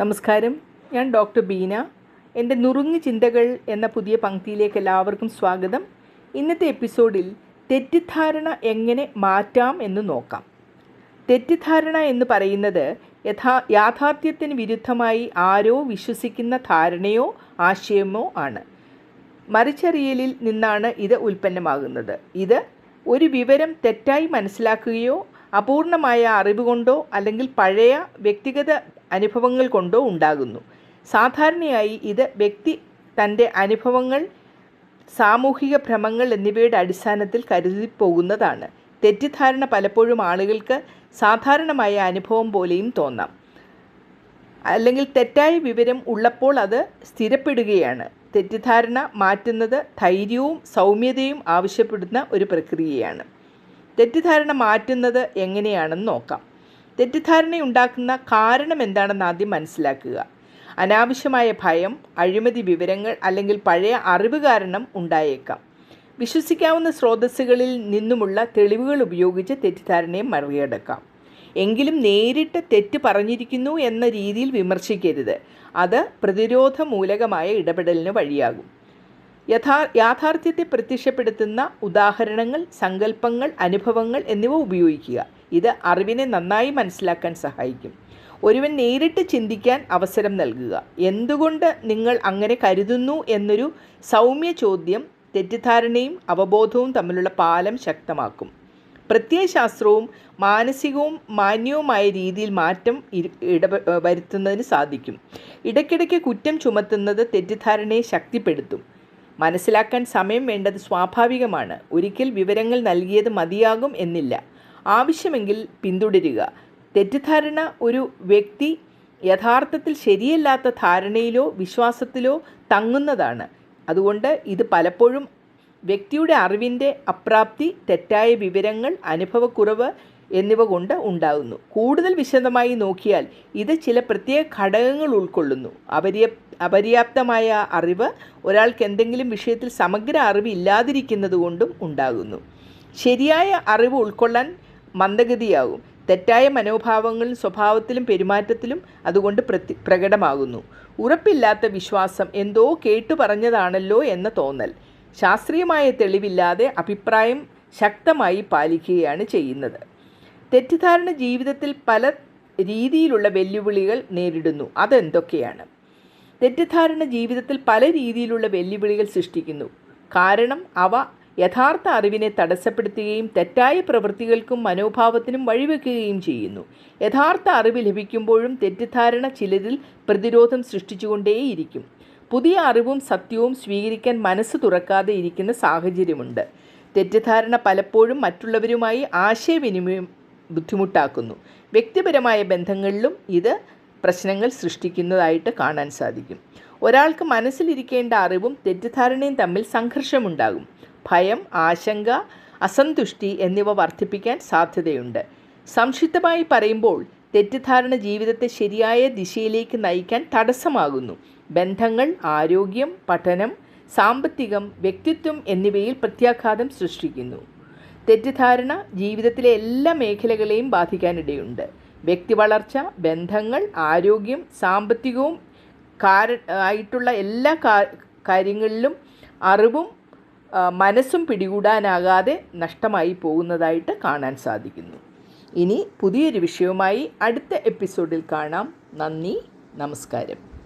നമസ്കാരം. ഞാൻ ഡോക്ടർ ബീന. എന്റെ നുറുങ്ങ് ചിന്തകൾ എന്ന പുതിയ പങ്ക്തിയിലേക്ക് എല്ലാവർക്കും സ്വാഗതം. ഇന്നത്തെ എപ്പിസോഡിൽ തെറ്റിദ്ധാരണ എങ്ങനെ മാറ്റാം എന്ന് നോക്കാം. തെറ്റിദ്ധാരണ എന്ന് പറയുന്നത് യഥാ യാഥാർത്ഥ്യത്തിന് വിരുദ്ധമായി ആരോ വിശ്വസിക്കുന്ന ധാരണയോ ആശയമോ ആണ്. മറിച്ചറിയലിൽ നിന്നാണ് ഇത് ഉൽപ്പന്നമാകുന്നത്. ഇത് ഒരു വിവരം തെറ്റായി മനസ്സിലാക്കുകയോ അപൂർണമായ അറിവ് കൊണ്ടോ അല്ലെങ്കിൽ പഴയ വ്യക്തിഗത അനുഭവങ്ങൾ കൊണ്ടോ ഉണ്ടാകുന്നു. സാധാരണയായി ഇത് വ്യക്തി തന്റെ അനുഭവങ്ങൾ സാമൂഹിക ഭ്രമങ്ങൾ എന്നിവയുടെ അടിസ്ഥാനത്തിൽ കരുതിപ്പോകുന്നതാണ്. തെറ്റിദ്ധാരണ പലപ്പോഴും ആളുകൾക്ക് സാധാരണമായ അനുഭവം പോലെയും തോന്നാം. അല്ലെങ്കിൽ തെറ്റായ വിവരം ഉള്ളപ്പോൾ അത് സ്ഥിരപ്പെടുകയാണ്. തെറ്റിദ്ധാരണ മാറ്റുന്നത് ധൈര്യവും സൗമ്യതയും ആവശ്യപ്പെടുന്ന ഒരു പ്രക്രിയയാണ്. തെറ്റിദ്ധാരണ മാറ്റുന്നത് എങ്ങനെയാണെന്ന് നോക്കാം. തെറ്റിദ്ധാരണയുണ്ടാക്കുന്ന കാരണം എന്താണെന്ന് ആദ്യം മനസ്സിലാക്കുക. അനാവശ്യമായ ഭയം അഴിമതി വിവരങ്ങൾ അല്ലെങ്കിൽ പഴയ അറിവ് കാരണം ഉണ്ടായേക്കാം. വിശ്വസിക്കാവുന്ന സ്രോതസ്സുകളിൽ നിന്നുമുള്ള തെളിവുകൾ ഉപയോഗിച്ച് തെറ്റിദ്ധാരണയെ മറികടക്കാം. എങ്കിലും നേരിട്ട് തെറ്റ് പറഞ്ഞിരിക്കുന്നു എന്ന രീതിയിൽ വിമർശിക്കരുത്. അത് പ്രതിരോധ മൂലകമായ ഇടപെടലിന് വഴിയാകും. യഥാ യാഥാർത്ഥ്യത്തെ പ്രത്യക്ഷപ്പെടുത്തുന്ന ഉദാഹരണങ്ങൾ സങ്കല്പങ്ങൾ അനുഭവങ്ങൾ എന്നിവ ഉപയോഗിക്കുക. ഇത് അറിവിനെ നന്നായി മനസ്സിലാക്കാൻ സഹായിക്കും. ഒരുവൻ നേരിട്ട് ചിന്തിക്കാൻ അവസരം നൽകുക. എന്തുകൊണ്ട് നിങ്ങൾ അങ്ങനെ കരുതുന്നു എന്നൊരു സൗമ്യ ചോദ്യം തെറ്റിദ്ധാരണയും അവബോധവും തമ്മിലുള്ള പാലം ശക്തമാക്കും. പ്രത്യയശാസ്ത്രവും മാനസികവും മാന്യവുമായ രീതിയിൽ മാറ്റം ഇട വരുത്തുന്നതിന് സാധിക്കും. ഇടയ്ക്കിടയ്ക്ക് കുറ്റം ചുമത്തുന്നത് തെറ്റിദ്ധാരണയെ ശക്തിപ്പെടുത്തും. മനസ്സിലാക്കാൻ സമയം വേണ്ടത് സ്വാഭാവികമാണ്. ഒരിക്കൽ വിവരങ്ങൾ നൽകിയത് മതിയാകും എന്നില്ല. ആവശ്യമെങ്കിൽ പിന്തുടരുക. തെറ്റിദ്ധാരണ ഒരു വ്യക്തി യഥാർത്ഥത്തിൽ ശരിയല്ലാത്ത ധാരണയിലോ വിശ്വാസത്തിലോ തങ്ങുന്നതാണ്. അതുകൊണ്ട് ഇത് പലപ്പോഴും വ്യക്തിയുടെ അറിവിന്റെ അപ്രാപ്തി തെറ്റായ വിവരങ്ങൾ അനുഭവക്കുറവ് എന്നിവ കൊണ്ട് ഉണ്ടാകുന്നു. കൂടുതൽ വിശദമായി നോക്കിയാൽ ഇത് ചില പ്രത്യേക ഘടകങ്ങൾ ഉൾക്കൊള്ളുന്നു. അപര്യ അപര്യാപ്തമായ അറിവ് ഒരാൾക്ക് എന്തെങ്കിലും വിഷയത്തിൽ സമഗ്ര അറിവ് ഇല്ലാതിരിക്കുന്നത് കൊണ്ടും ഉണ്ടാകുന്നു. ശരിയായ അറിവ് ഉൾക്കൊള്ളാൻ മന്ദഗതിയാകും. തെറ്റായ മനോഭാവങ്ങളും സ്വഭാവത്തിലും പെരുമാറ്റത്തിലും അതുകൊണ്ട് പ്രതി പ്രകടമാകുന്നു. ഉറപ്പില്ലാത്ത വിശ്വാസം എന്തോ കേട്ടു പറഞ്ഞതാണല്ലോ എന്ന തോന്നൽ. ശാസ്ത്രീയമായ തെളിവില്ലാതെ അഭിപ്രായം ശക്തമായി പാലിക്കുകയാണ് ചെയ്യുന്നത്. തെറ്റിദ്ധാരണ ജീവിതത്തിൽ പല രീതിയിലുള്ള വെല്ലുവിളികൾ നേരിടുന്നു. അതെന്തൊക്കെയാണ്? തെറ്റിദ്ധാരണ ജീവിതത്തിൽ പല രീതിയിലുള്ള വെല്ലുവിളികൾ സൃഷ്ടിക്കുന്നു. കാരണം അവ യഥാർത്ഥ അറിവിനെ തടസ്സപ്പെടുത്തുകയും തെറ്റായ പ്രവൃത്തികൾക്കും മനോഭാവത്തിനും വഴിവെക്കുകയും ചെയ്യുന്നു. യഥാർത്ഥ അറിവ് ലഭിക്കുമ്പോഴും തെറ്റിദ്ധാരണ ചിലരിൽ പ്രതിരോധം സൃഷ്ടിച്ചുകൊണ്ടേയിരിക്കും. പുതിയ അറിവും സത്യവും സ്വീകരിക്കാൻ മനസ്സ് തുറക്കാതെ ഇരിക്കുന്ന സാഹചര്യമുണ്ട്. തെറ്റിദ്ധാരണ പലപ്പോഴും മറ്റുള്ളവരുമായി ആശയവിനിമയം ബുദ്ധിമുട്ടാക്കുന്നു. വ്യക്തിപരമായ ബന്ധങ്ങളിലും ഇത് പ്രശ്നങ്ങൾ സൃഷ്ടിക്കുന്നതായിട്ട് കാണാൻ സാധിക്കും. ഒരാൾക്ക് മനസ്സിലിരിക്കേണ്ട അറിവും തെറ്റിദ്ധാരണയും തമ്മിൽ സംഘർഷമുണ്ടാകും. ഭയം ആശങ്ക അസന്തുഷ്ടി എന്നിവ വർദ്ധിപ്പിക്കാൻ സാധ്യതയുണ്ട്. സംക്ഷിപ്തമായി പറയുമ്പോൾ തെറ്റിദ്ധാരണ ജീവിതത്തെ ശരിയായ ദിശയിലേക്ക് നയിക്കാൻ തടസ്സമാകുന്നു. ബന്ധങ്ങൾ ആരോഗ്യം പഠനം സാമ്പത്തികം വ്യക്തിത്വം എന്നിവയിൽ പ്രത്യാഘാതം സൃഷ്ടിക്കുന്നു. തെറ്റിദ്ധാരണ ജീവിതത്തിലെ എല്ലാ മേഖലകളെയും ബാധിക്കാനിടയുണ്ട്. വ്യക്തി വളർച്ച ബന്ധങ്ങൾ ആരോഗ്യം സാമ്പത്തികവും ആയിട്ടുള്ള എല്ലാ കാര്യങ്ങളിലും അറിവും മനസ്സും പിടികൂടാനാകാതെ നഷ്ടമായി പോകുന്നതായിട്ട് കാണാൻ സാധിക്കുന്നു. ഇനി പുതിയൊരു വിഷയവുമായി അടുത്ത എപ്പിസോഡിൽ കാണാം. നന്ദി നമസ്കാരം.